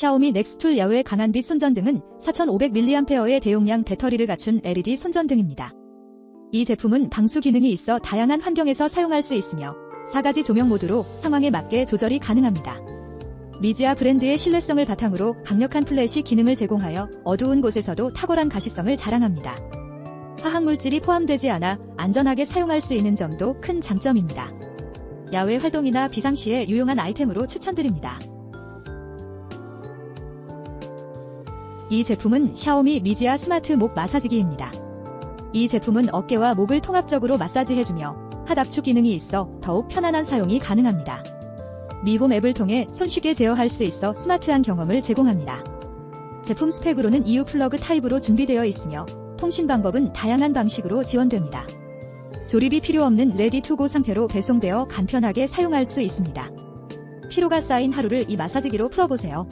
샤오미 넥스툴 야외 강한 빛 손전등은 4500mAh의 대용량 배터리를 갖춘 LED 손전등입니다. 이 제품은 방수 기능이 있어 다양한 환경에서 사용할 수 있으며 4가지 조명 모드로 상황에 맞게 조절이 가능합니다. 미지아 브랜드의 신뢰성을 바탕으로 강력한 플래시 기능을 제공하여 어두운 곳에서도 탁월한 가시성을 자랑합니다. 화학물질이 포함되지 않아 안전하게 사용할 수 있는 점도 큰 장점입니다. 야외 활동이나 비상시에 유용한 아이템으로 추천드립니다. 이 제품은 샤오미 미지아 스마트 목 마사지기입니다. 이 제품은 어깨와 목을 통합적으로 마사지해주며 하압축 기능이 있어 더욱 편안한 사용이 가능합니다. 미홈 앱을 통해 손쉽게 제어할 수 있어 스마트한 경험을 제공합니다. 제품 스펙으로는 EU 플러그 타입으로 준비되어 있으며 통신 방법은 다양한 방식으로 지원됩니다. 조립이 필요 없는 레디 투고 상태로 배송되어 간편하게 사용할 수 있습니다. 피로가 쌓인 하루를 이 마사지기로 풀어보세요.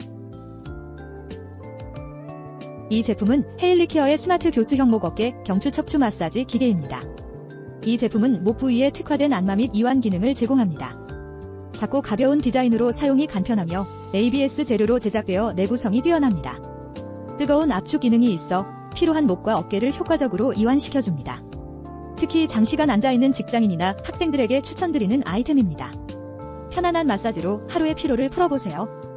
이 제품은 헤일리 케어의 스마트 교수 형 목 어깨 경추 척추 마사지 기계입니다. 이 제품은 목 부위에 특화된 안마 및 이완 기능을 제공합니다. 작고 가벼운 디자인으로 사용이 간편하며 ABS 재료로 제작되어 내구성이 뛰어납니다. 뜨거운 압축 기능이 있어 피로한 목과 어깨를 효과적으로 이완시켜줍니다. 특히 장시간 앉아있는 직장인이나 학생들에게 추천드리는 아이템입니다. 편안한 마사지로 하루의 피로를 풀어보세요.